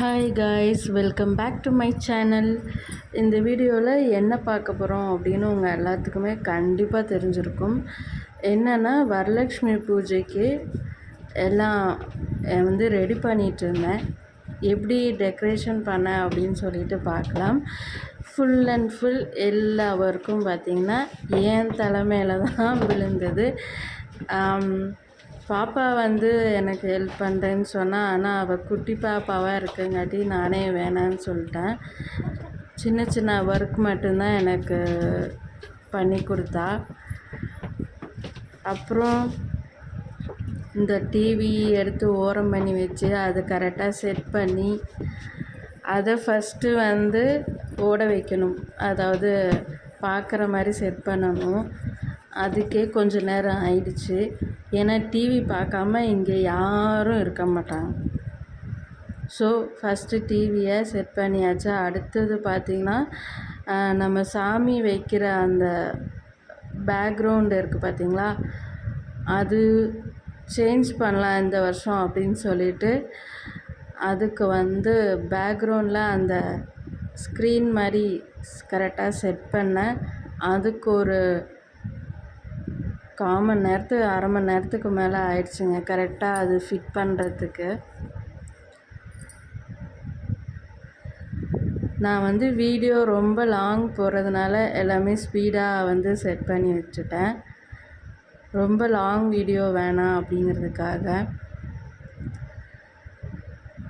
Hi guys welcome back to my channel இந்த வீடியோவில் என்ன பார்க்க போகிறோம் அப்படின்னு உங்கள் எல்லாத்துக்குமே கண்டிப்பாக தெரிஞ்சிருக்கும். என்னென்னா வரலட்சுமி பூஜைக்கு எல்லாம் வந்து ரெடி பண்ணிகிட்டு இருந்தேன். எப்படி டெக்கரேஷன் பண்ண அப்படின்னு சொல்லிட்டு பார்க்கலாம். ஃபுல் அண்ட் ஃபுல் எல்லா ஒர்க்கும் பார்த்திங்கன்னா என் தலைமையில் தான் விழுந்தது. பாப்பா வந்து எனக்கு ஹெல்ப் பண்ணுறேன்னு சொன்னால் ஆனால் அவள் குட்டி பாப்பாவாக இருக்கங்காட்டி நானே வேணான்னு சொல்லிட்டேன். சின்ன சின்ன ஒர்க் மட்டும்தான் எனக்கு பண்ணி கொடுத்தா. அப்புறம் இந்த டிவி எடுத்து ஓரம் பண்ணி வச்சு அதை கரெக்டாக செட் பண்ணி அதை ஃபஸ்ட்டு வந்து ஓட வைக்கணும். அதாவது பார்க்குற மாதிரி செட் பண்ணணும். அதுக்கே கொஞ்சம் நேரம் ஆயிடுச்சு. ஏன்னா டிவி பார்க்காம இங்கே யாரும் இருக்க மாட்டாங்க. ஸோ ஃபஸ்ட்டு டிவியை செட் பண்ணியாச்சு. அடுத்தது பார்த்திங்கன்னா நம்ம சாமி வைக்கிற அந்த பேக்ரவுண்டு இருக்குது பார்த்தீங்களா? அது சேஞ்ச் பண்ணலாம் இந்த வருஷம் அப்படின்னு சொல்லிட்டு அதுக்கு வந்து பேக்ரவுண்டில் அந்த ஸ்க்ரீன் மாதிரி கரெக்டாக செட் பண்ணேன். அதுக்கு ஒரு கால் மணி நேரத்துக்கு அரை மணி நேரத்துக்கு மேலே ஆயிடுச்சுங்க. கரெக்டாக அது ஃபிட் பண்ணுறதுக்கு நான் வந்து வீடியோ ரொம்ப லாங் போகிறதுனால எல்லாமே ஸ்பீடாக வந்து செட் பண்ணி வச்சுட்டேன். ரொம்ப லாங் வீடியோ வேணாம் அப்படிங்கிறதுக்காக.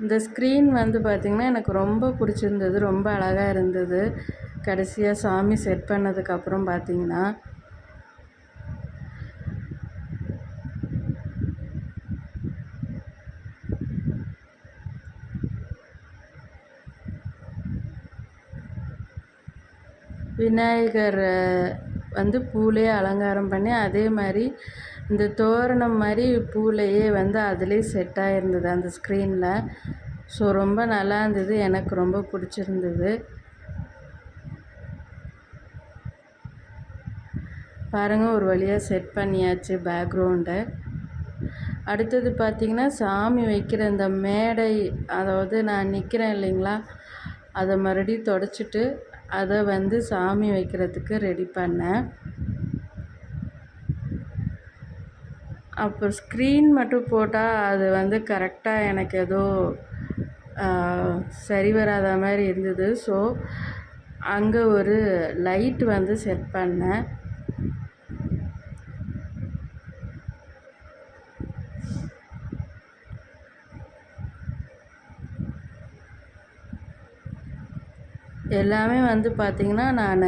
இந்த ஸ்க்ரீன் வந்து பார்த்திங்கன்னா எனக்கு ரொம்ப பிடிச்சிருந்தது ரொம்ப அழகாக இருந்தது. கடைசியாக சாமி செட் பண்ணதுக்கப்புறம் பார்த்திங்கன்னா விநாயகரை வந்து பூலே அலங்காரம் பண்ணி அதே மாதிரி இந்த தோரணம் மாதிரி பூலையே வந்து அதுலேயே செட் ஆகிருந்தது அந்த ஸ்க்ரீனில் ஸோ ரொம்ப நல்லா இருந்தது. எனக்கு ரொம்ப பிடிச்சிருந்தது. பாருங்கள் ஒரு வழியாக செட் பண்ணியாச்சு பேக்ரவுண்டை அடுத்தது பார்த்திங்கன்னா சாமி வைக்கிற இந்த மேடை அதாவது நான் நிற்கிறேன் இல்லைங்களா அதை மறுபடியும் தொடச்சிட்டு அதை வந்து சாமி வைக்கிறதுக்கு ரெடி பண்ணேன். அப்போ ஸ்க்ரீன் மட்டும் போட்டால் அது வந்து கரெக்டாக எனக்கு ஏதோ சரி வராத மாதிரி இருந்தது. ஸோ அங்கே ஒரு லைட் வந்து செட் பண்ணேன். எல்லாமே வந்து பார்த்திங்கன்னா நான்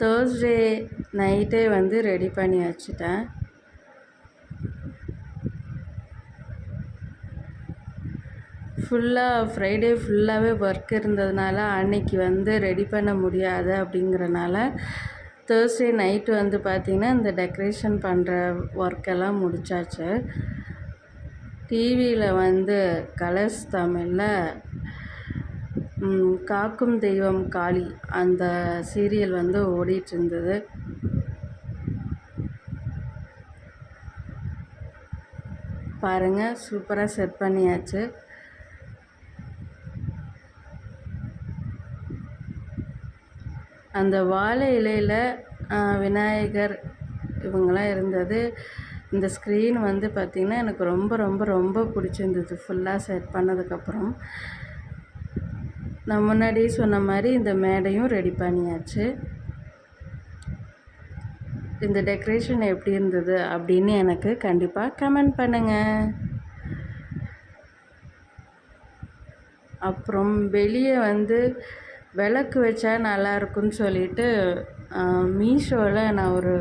தேர்ஸ்டே நைட்டே வந்து ரெடி பண்ணி வச்சுட்டேன். ஃபுல்லாக ஃப்ரைடே ஃபுல்லாகவே ஒர்க் இருந்ததுனால அன்னைக்கு வந்து ரெடி பண்ண முடியாது அப்படிங்கிறனால தேர்ஸ்டே நைட்டு வந்து பார்த்திங்கன்னா இந்த டெக்கரேஷன் பண்ணுற ஒர்க்கெல்லாம் முடிச்சாச்சு. டிவியில் வந்து கலர்ஸ் தமிழில் காக்கும் தெய்வம் காளி அந்த சீரியல் வந்து ஓடிட்டு இருந்தது பாருங்கள் சூப்பராக செட் பண்ணியாச்சு. அந்த வாழை இலையில் விநாயகர் இவங்கெல்லாம் இருந்தது. இந்த ஸ்க்ரீன் வந்து பார்த்திங்கன்னா எனக்கு ரொம்ப ரொம்ப ரொம்ப பிடிச்சிருந்தது. ஃபுல்லாக செட் பண்ணதுக்கப்புறம். நான் முன்னாடியே சொன்ன மாதிரி இந்த மேடையும் ரெடி பண்ணியாச்சு. இந்த டெக்கரேஷன் எப்படி இருந்தது அப்படின்னு எனக்கு கண்டிப்பாக கமெண்ட் பண்ணுங்கள் அப்புறம் வெளியே வந்து விளக்கு வச்சா நல்லா இருக்கும்னு சொல்லிட்டு மீஷோவில் நான் ஒரு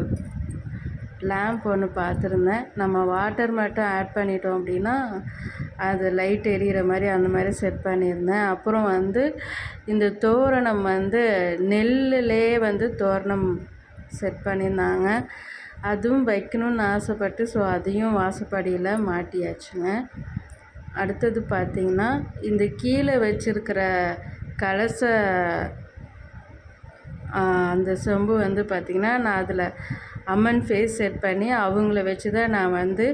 லேம்ப் ஒன்று பார்த்துருந்தேன். நம்ம வாட்டர் மட்டும் ஆட் பண்ணிட்டோம் அப்படின்னா அது லைட் எரியிற மாதிரி அந்த மாதிரி செட் பண்ணியிருந்தேன். அப்புறம் வந்து இந்த தோரணம் வந்து நெல்லுலே வந்து தோரணம் செட் பண்ணியிருந்தாங்க. அதுவும் வைக்கணும்னு ஆசைப்பட்டு ஸோ அதையும் வாசப்படியில் மாட்டியாச்சுங்க. அடுத்தது பார்த்திங்கன்னா இந்த கீழே வச்சுருக்கிற கலச அந்த சொம்பு வந்து பார்த்திங்கன்னா நான் அதில் அம்மன் ஃபேஸ் செட் பண்ணி அவங்கள வச்சு தான் நான் வந்து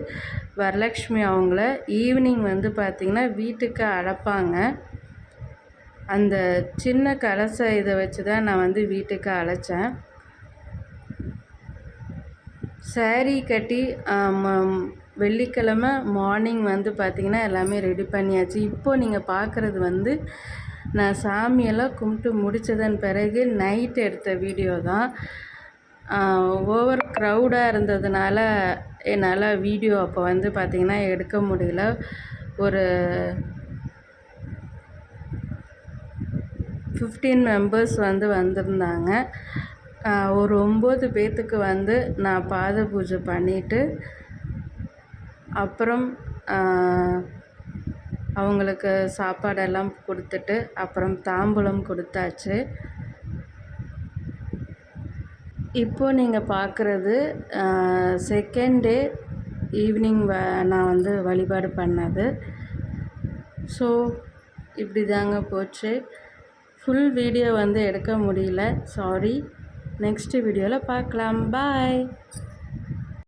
வரலக்ஷ்மி அவங்கள ஈவினிங் வந்து பார்த்திங்கன்னா வீட்டுக்கு அழைப்பாங்க. அந்த சின்ன கலச இதை வச்சு தான் நான் வந்து வீட்டுக்கு அழைச்சேன். சேரீ கட்டி வெள்ளிக்கிழமை மார்னிங் வந்து பார்த்திங்கன்னா எல்லாமே ரெடி பண்ணியாச்சு. இப்போ நீங்கள் பார்க்குறது வந்து நான் சாமியெல்லாம் கும்பிட்டு முடித்ததன் பிறகு நைட் எடுத்த வீடியோ தான். ஓவர் க்ரௌடாக இருந்ததுனால என்னால் வீடியோ அப்போ வந்து பார்த்திங்கன்னா எடுக்க முடியல. ஒரு ஃபிஃப்டீன் மெம்பர்ஸ் வந்து வந்திருந்தாங்க. ஒரு ஒம்பது பேர்த்துக்கு வந்து நான் பாத பூஜை பண்ணிவிட்டு அப்புறம் அவங்களுக்கு சாப்பாடெல்லாம் கொடுத்துட்டு அப்புறம் தாம்பூலம் கொடுத்தாச்சு. இப்போ நீங்கள் பார்க்குறது செகண்ட் டே ஈவினிங் வ நான் வந்து வழிபாடு பண்ணது. ஸோ இப்படி தாங்க போச்சு. ஃபுல் வீடியோ வந்து எடுக்க முடியல. சாரி நெக்ஸ்ட் வீடியோவில் பார்க்கலாம் பாய்